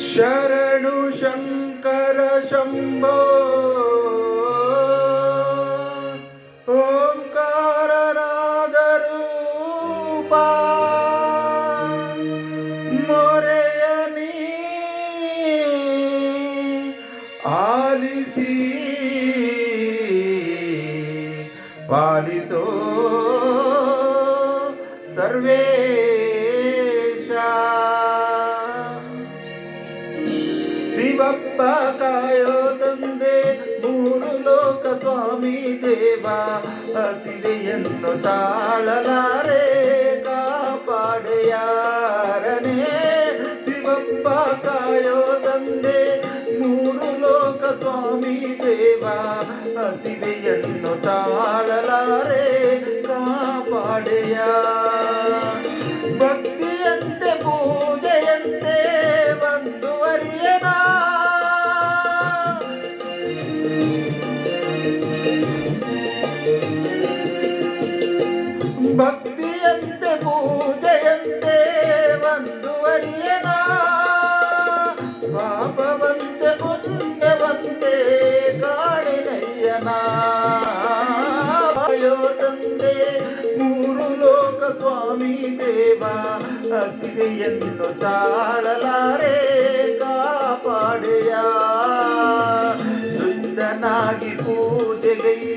शरणु शङ्कर शम्भो ओङ्काररागरूपा मोरयनी आलिसी पालिसो सर्वेशा ಶಿವಪ್ಪ ಕಾಯೋ ತಂದೆ ಮೂರು ಲೋಕ ಸ್ವಾಮಿ ದೇವ ಹಸಿವೆಯನ್ನು ತಾಳಲಾರೆ ಕಾಪಾಡೆಯಾರನೇ ಶಿವಪ್ಪ ಕಾಯೋ ತಂದೆ ಮೂರು ಲೋಕ ಸ್ವಾಮಿ ದೇವ ಹಸಿವೆಯನ್ನು ತಾಳಲಾರೆ ಕಾಪಾಡೆಯ ಭಕ್ತಿಯಂತೆ ಪೂಜೆಯಂತೆ ಮುಂದುವರಿಯನ ಪಾಪವಂತೆ ಪುಣ್ಯವಂತೆ ಕಾಡಿನಯ್ಯನ ಅಯ್ಯೋ ತಂದೆ ಮೂರು ಲೋಕ ಸ್ವಾಮಿ ದೇವ ಹಸಿವೆಯನ್ನು ತಾಳಲಾರೆ ಕಾಪಾಡೆಯ ಶುದ್ಧನಾಗಿ ಪೂಜೆಗೈಯೇ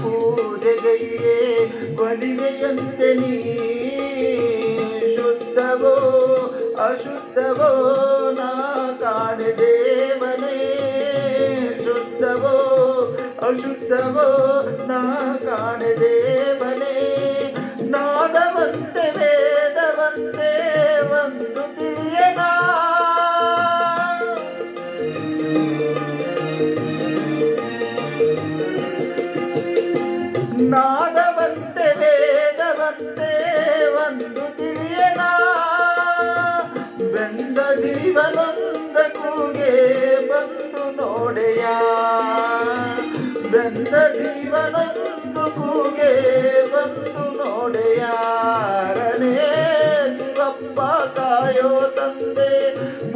ಪೂಜೆಗೈಯೇ ಒಲಿವೆಯಂತೆ ನೀ ಶುದ್ಧವೋ ಅಶುದ್ಧವೋ ನಾ ಕಾಣೆ ದೇವನೇ ಶುದ್ಧವೋ ಅಶುದ್ಧವೋ ನಾ ಕಾಣೆ ದೇವನೇ ನಾದವಂತೆ ನಾದವಂತೆ, ವೇದವಂತೆ ಒಂದು ತಿಳಿಯನ? ಬೆಂದ ಜೀವನೊಂದ ಕೂಗೆ ಬಂದು ನೋಡೆಯ? ಬೆಂದ ಜೀವನೊಂದು ಕೂಗೆ ಬಂದು ನೋಡೆಯಾರನೇ ಶಿವಪ್ಪ ಕಾಯೋ ತಂದೆ,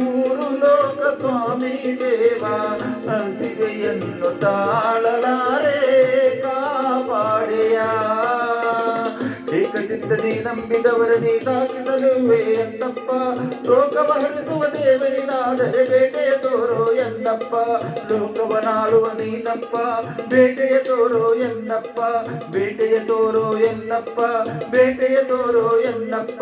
ಮೂರು ಲೋಕ ಸ್ವಾಮಿ ದೇವ, ಹಸಿವೆಯನ್ನು ತಾಳಲಾರೆ ಏಕಚಿತ್ತದಿ ನಂಬಿದವರನಿ ತಾಕಿಸಲುವೆ ಎಂದಪ್ಪ ಶೋಕವ ಹರಿಸುವ ದೇವನಿನಾದರೆ ಬೇಟೆಯ ತೋರೋ ಎಂದಪ್ಪ ಲೋಕವನಾಳುವ ನೀನಪ್ಪ ಬೇಟೆಯ ತೋರೋ ಎನ್ನಪ್ಪ ಬೇಟೆಯ ತೋರೋ ಎನ್ನಪ್ಪ ಬೇಟೆಯ ತೋರೋ ಎನ್ನಪ್ಪ